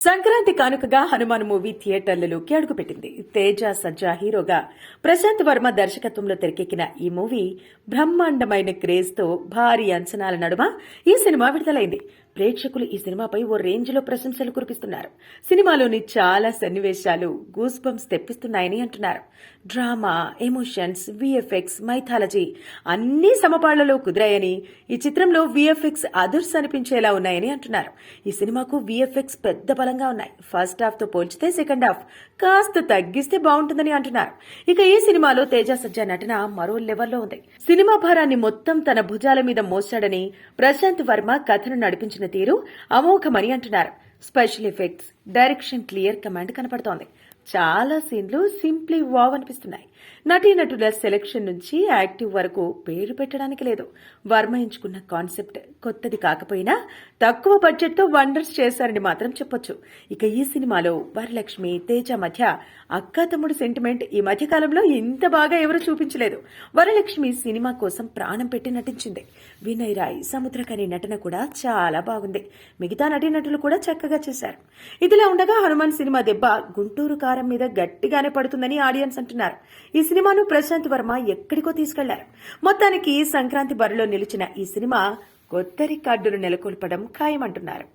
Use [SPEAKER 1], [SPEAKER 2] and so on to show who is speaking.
[SPEAKER 1] సంక్రాంతి కానుకగా హనుమాన్ మూవీ థియేటర్లలోకి అడుగుపెట్టింది. తేజ సజ్జా హీరోగా ప్రశాంత్ వర్మ దర్శకత్వంలో తెరకెక్కిన ఈ మూవీ బ్రహ్మాండమైన క్రేజ్తో భారీ అంచనాల నడుమ ఈ సినిమా విడుదలైంది. ప్రేక్షకులు ఈ సినిమాపై ఓ రేంజ్లో ప్రశంసలు కురిపిస్తున్నారు. సినిమాలోని చాలా సన్నివేశాలు గూస్ బంప్స్ తెప్పిస్తున్నాయని అంటున్నారు. డ్రామా ఎమోషన్స్ విఎఫ్ఎక్స్ మైథాలజీ అన్ని సమపాళ్ళలో కుదిరాయని ఈ చిత్రంలో విఎఫ్ఎక్స్ అదుర్స్ అనిపించేలా ఉన్నాయని అంటున్నారు. ఈ సినిమాకు విఎఫ్ఎక్స్ పెద్ద బలంగా ఉన్నాయి. ఫస్ట్ హాఫ్తో పోల్చితే సెకండ్ హాఫ్ కాస్త తగ్గిస్తే బాగుంటుందని అంటున్నారు. ఇక ఈ సినిమాలో తేజ సజ్జా నటన మరో లెవెల్లో ఉంది. సినిమా భారాన్ని మొత్తం తన భుజాల మీద మోసాడని ప్రశాంత్ వర్మ కథను నడిపించిన తీరు అమోఘమని అంటున్నారు. Special effects direction clear command కనపడుతోంది. చాలా సీన్లు సింప్లీ వావ్ అనిపిస్తున్నాయి. నటీనటుల సెలెక్షన్ నుంచి యాక్టివ్ వరకు పేరు పెట్టడానికి లేదు. వర్మ ఎంచుకున్న కాన్సెప్ట్ కొత్తది కాకపోయినా తక్కువ బడ్జెట్తో వండర్స్ చేశారని మాత్రం చెప్పొచ్చు. ఇక ఈ సినిమాలో వరలక్ష్మి తేజ మధ్య అక్క తమ్ముడు సెంటిమెంట్ ఈ మధ్య కాలంలో ఇంత బాగా ఎవరు చూపించలేదు. వరలక్ష్మి సినిమా కోసం ప్రాణం పెట్టి నటించింది. వినయ్ రాయ్ సముద్రకని నటన కూడా చాలా బాగుంది. మిగతా నటీనటులు కూడా చక్కగా చేశారు. ఇదిలా ఉండగా హనుమాన్ సినిమా దెబ్బ గుంటూరు కారం మీద గట్టిగానే పడుతుందని ఆడియన్స్ అంటున్నారు. ఈ సినిమాను ప్రశాంత్ వర్మ ఎక్కడికో తీసుకెళ్ళారు. మొత్తానికి సంక్రాంతి బరిలో నిలిచిన ఈ సినిమా కొత్త రికార్డులు నెలకొల్పడం ఖాయమంటున్నారు.